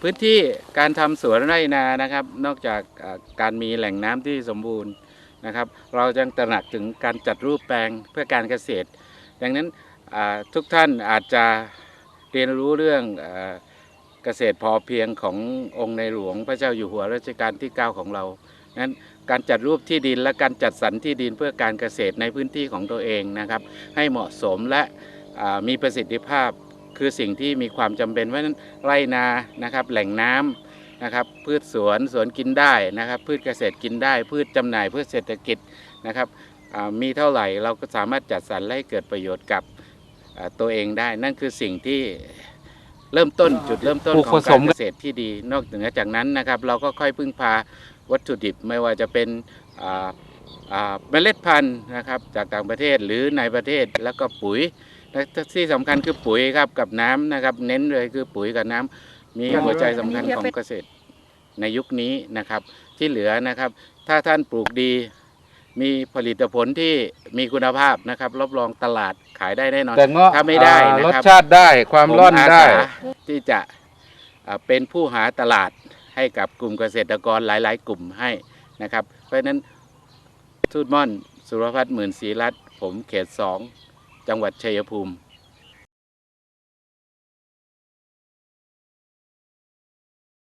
พื้นที่การทำสวนไร่นานะครับ นอกจากการมีแหล่งน้ำที่สมบูรณ์นะครับ เรายังตระหนักถึงการจัดรูปแปลงเพื่อการเกษตร ดังนั้นทุกท่านอาจจะเรียนรู้เรื่องอาเกษตรพอเพียงขององค์ในหลวงพระเจ้าอยู่หัวรัชกาลที่ 9 ของเรานั้นการจัดรูปที่ดินและการจัดสรรที่ดินเพื่อการเกษตรในพื้นที่ของตัวเองนะครับ ให้เหมาะสมและมีประสิทธิภาพ คือสิ่งที่มีความจำเป็นเพราะฉะนั้นไรนานะครับ แหล่งน้ำนะครับ พืชสวนสวนกินได้นะครับ พืชเกษตรกินได้ พืชจำหน่ายพืชเศรษฐกิจนะครับอ่ามีเท่าไหร่เราก็สามารถจัดสรรและให้เกิดประโยชน์กับอ่าตัวเองได้ นั่นคือสิ่งที่เริ่มต้นจุดเริ่มต้นปลูกของผสการมเกษตรที่ดี นอกเหนือจากนั้นนะครับ เราก็ค่อยพึ่งพาวัตถุดิบไม่ว่าจะเป็นอ่าอ่า เมล็ดพันธุ์นะครับจากต่างประเทศหรือในประเทศแล้วก็ปุ๋ยและที่สำคัญคือปุ๋ยครับกับน้ำนะครับ เน้นเลยคือปุ๋ยกับน้ำมีหัวใจสำคัญของเกษตรในยุคนี้นะครับ ที่เหลือนะครับ ถ้าท่านปลูกดี มีผลิตผลที่มีคุณภาพนะครับรับรองตลาดขายได้แน่นอนแต่เงาะถ้าไม่ได้อ่านะครับรสชาติได้ความร่อนผมอาได้สาที่จะอ่าเป็นผู้หาตลาดให้กับกลุ่มเกษตรกรหลาย ๆ กลุ่มให้นะครับ เพราะฉะนั้น ทูตม่อน สุรพัฒน์หมื่นศรีรัตน์ผมเขตสอง จังหวัดชัยภูมิ